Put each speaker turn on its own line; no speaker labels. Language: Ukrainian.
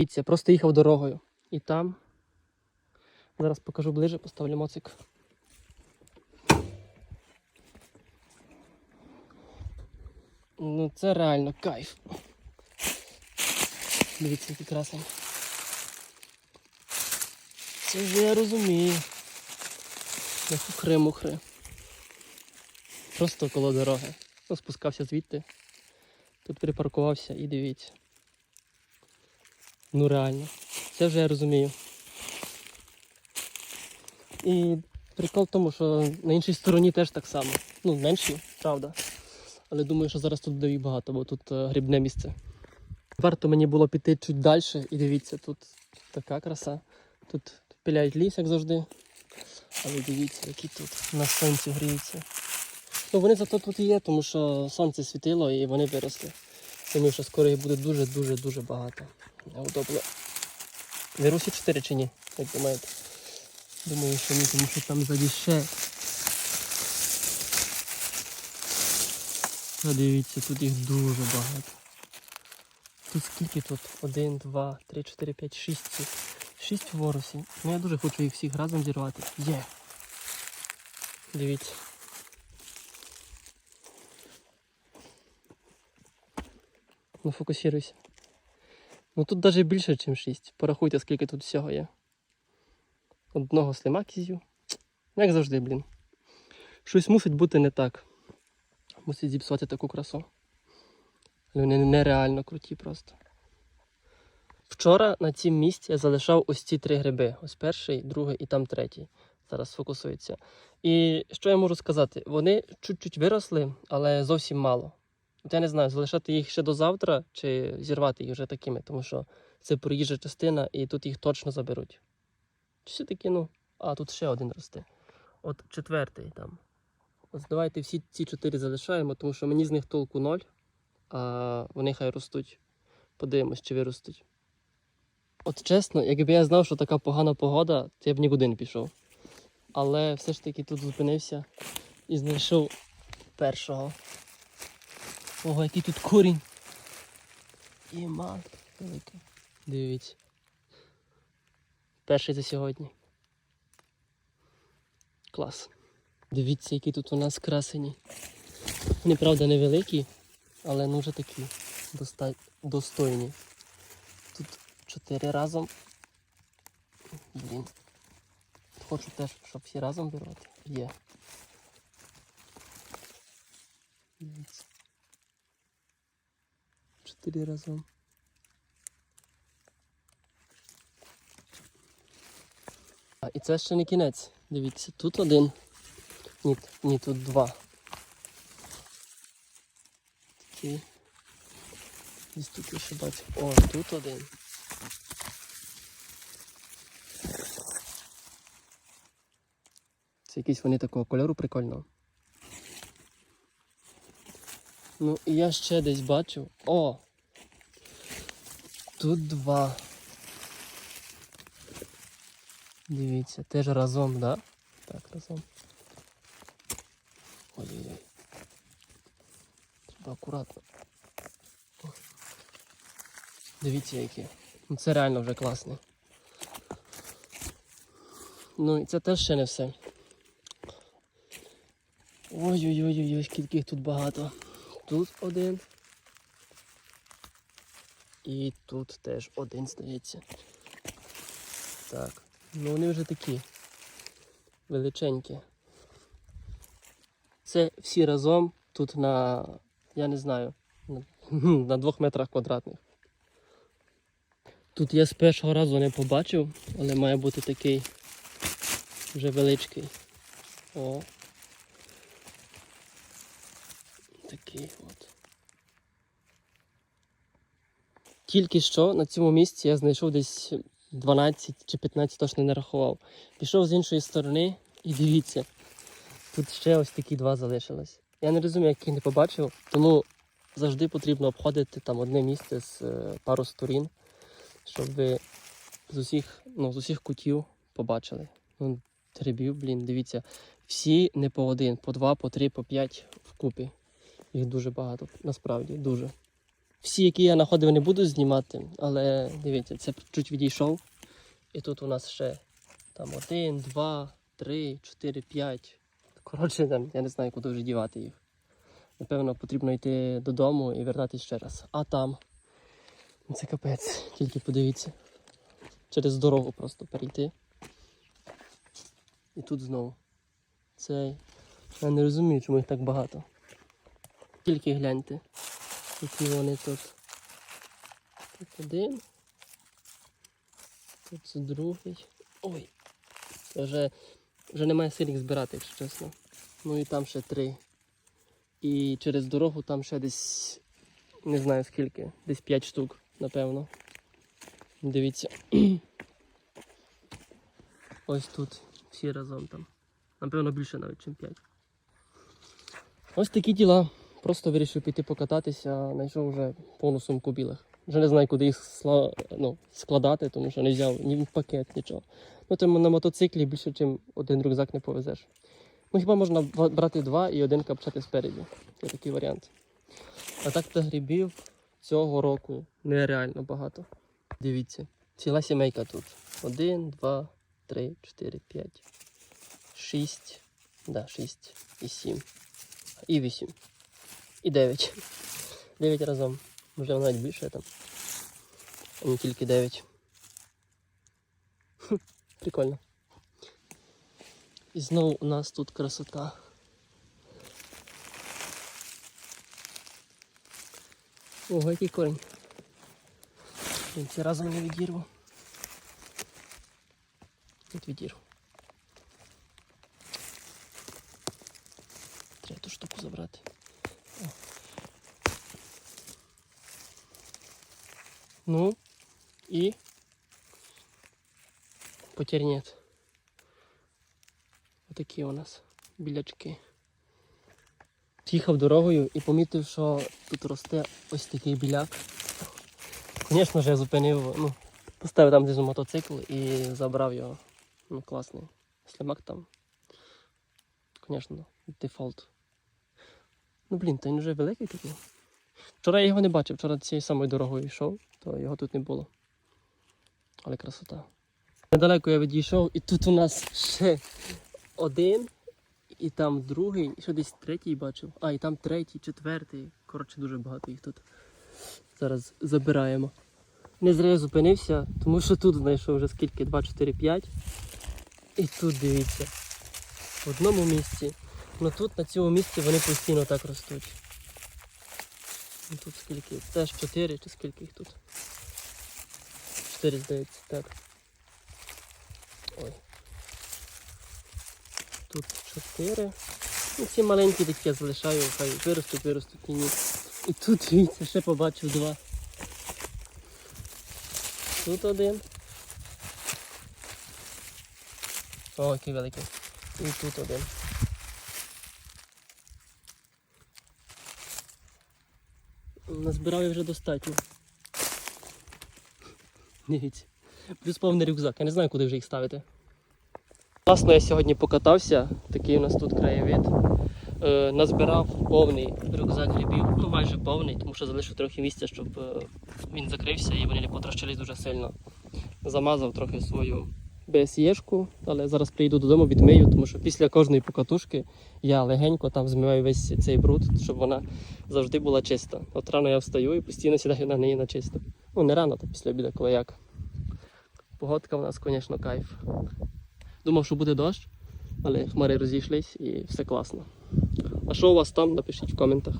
Дивіться, просто їхав дорогою. І там. Зараз покажу ближе, поставлю моцик. Ну це реально кайф. Дивіться, який красень. Це вже я розумію. Не хухри-мухри. Просто коло дороги. Ну, спускався звідти. Тут припаркувався і дивіться. Ну реально. Це вже я розумію. І прикол в тому, що на іншій стороні теж так само. Ну, менші, правда. Але думаю, що зараз тут буде багато, бо тут е, грибне місце. Варто мені було піти чуть далі, і дивіться, тут така краса. Тут пиляють ліс, як завжди. Але дивіться, які тут на сонці гріються. Ну вони зато тут і є, тому що сонце світило і вони виросли. Думаю, що скоро їх буде дуже-дуже дуже багато. Неудобно. Вірусі 4 чи ні? Як думаєте? Думаю, що ні, тому що там ззаді ще. Дивіться, тут їх дуже багато. Тут скільки тут? Один, два, три, чотири, п'ять, шість. цих. Шість воросів. Ну я дуже хочу їх всіх разом зірвати. Є. Дивіться. Ну фокусируйся. Ну тут навіть більше, ніж 6. Порахуйте, скільки тут всього є. Одного слимак з'їв. Як завжди, блін. Щось мусить бути не так. Мусить зіпсувати таку красу. Але вони нереально круті просто. Вчора на цім місці я залишав ось ці три гриби. Ось перший, другий і там третій. Зараз фокусується. І що я можу сказати? Вони чуть-чуть виросли, але зовсім мало. От я не знаю, залишати їх ще до завтра чи зірвати їх вже такими, тому що це проїжджа частина і тут їх точно заберуть. Чи все-таки, ну, а тут ще один росте. От четвертий там. Ось давайте всі ці чотири залишаємо, тому що мені з них толку ноль, а вони хай ростуть. Подивимось, чи виростуть. От чесно, якби я знав, що така погана погода, то я б нікуди не пішов. Але все ж таки тут зупинився і знайшов першого. Ого, який тут корінь. І мат великий. Дивіться. Перший за сьогодні. Клас. Дивіться, які тут у нас красені. Вони, правда, невеликі, але ну вже такі доста... достойні. Тут чотири разом. Блін. Хочу теж, щоб всі разом вирвати. Є. Дивіться. Чотири разом. А, і це ще не кінець. Дивіться, тут один. Ні, ні, тут два. Такі. Десь тут я ще бачу. О, тут один. Це якісь вони такого кольору прикольного. Ну і я ще десь бачу. О! Тут два. Дивіться, теж разом, да? Так, разом. Ой-ой-ой. Треба акуратно. Дивіться які. Ну, Це реально вже класний. Ну і це теж ще не все. Ой-ой-ой, скільки їх тут багато. Тут один. І тут теж один здається. Так. Ну вони вже такі величенькі. Це всі разом тут на, я не знаю, на, на двох метрах квадратних. Тут я з першого разу не побачив, але має бути такий вже величкий. О. Такий от. Тільки що на цьому місці я знайшов десь 12 чи 15, точно не рахував. Пішов з іншої сторони і дивіться, тут ще ось такі два залишились. Я не розумію, як їх не побачив, тому завжди потрібно обходити там одне місце з е, пару сторін, щоб ви з усіх, ну, з усіх кутів побачили. Ну, грибів, блін, дивіться, всі не по один, по два, по три, по п'ять вкупі. Їх дуже багато, насправді, дуже. Всі, які я знаходив, не буду знімати, але дивіться, це чуть відійшов. І тут у нас ще там один, два, три, чотири, п'ять. Коротше, там, я не знаю, куди вже дівати їх. Напевно, потрібно йти додому і вертатись ще раз. А там. ну, Це капець, тільки подивіться. Через дорогу просто перейти. І тут знову. Цей. Я не розумію, чому їх так багато. Тільки гляньте. Які вони тут. Тут один. Тут другий. Ой. Вже, вже немає сил їх збирати, якщо чесно. Ну і там ще три. І через дорогу там ще десь не знаю скільки, десь 5 штук, напевно. Дивіться. Ось тут всі разом там. Напевно, більше навіть, ніж 5. Ось такі діла. Просто вирішив піти покататися, знайшов вже повну сумку білих. Вже не знаю, куди їх ну, складати, тому що не взяв ні в пакет, нічого. Ну, тому на мотоциклі більше, ніж один рюкзак не повезеш. Ну, хіба можна брати два і один капчати спереді. Є такий варіант. А так то грибів цього року нереально багато. Дивіться, ціла сімейка тут. Один, два, три, чотири, п'ять, шість. Да, шість і сім. І вісім. І дев'ять. Дев'ять разом. Може навіть більше там. А не тільки дев'ять. Хм, Прикольно. І знову у нас тут красота. Ого, який корінь. Блін, ці разом не відірву. Тут відірву. Треба ту штуку забрати. Ну і потерь нет. Отакі у нас білячки. Їхав дорогою і помітив, що тут росте ось такий біляк. Звісно ж, я зупинив, ну, поставив там знизу мотоцикл і забрав його. Ну, класний. Слимак там. Звісно, дефолт. Ну блін, та він вже великий такий. Вчора я його не бачив, вчора цією самою дорогою йшов, то його тут не було. Але красота. Недалеко я відійшов, і тут у нас ще один, і там другий, і ще десь третій бачив. А, і там третій, четвертий. Коротше, дуже багато їх тут. Зараз забираємо. Не зря я зупинився, тому що тут знайшов вже скільки? 2, 4, 5. І тут дивіться. В одному місці. Ну тут на цьому місці вони постійно так ростуть. Тут скільки? Теж 4 чи скільки їх тут? 4 здається, так. Ой. Тут 4. Ну, ці маленькі такі я залишаю, хай виростуть, виростуть і ні. І тут дивіться, ще побачив два. Тут один. О, який великий. І тут один. Назбирав я вже достатньо. Дивіться. Плюс повний рюкзак. Я не знаю, куди вже їх ставити. Класно, я сьогодні покатався. Такий у нас тут краєвид. Е, назбирав повний рюкзак грибів, ну майже повний, тому що залишив трохи місця, щоб е, він закрився і вони не потрощились дуже сильно. Замазав трохи свою БСЄшку, але зараз прийду додому, відмию, тому що після кожної покатушки я легенько там змиваю весь цей бруд, щоб вона завжди була чиста. От рано я встаю і постійно сідаю на неї на чисто. Ну не рано, то після обіду, коли як. Погодка у нас, звісно, кайф. Думав, що буде дощ, але хмари розійшлись і все класно. А що у вас там? Напишіть в коментах.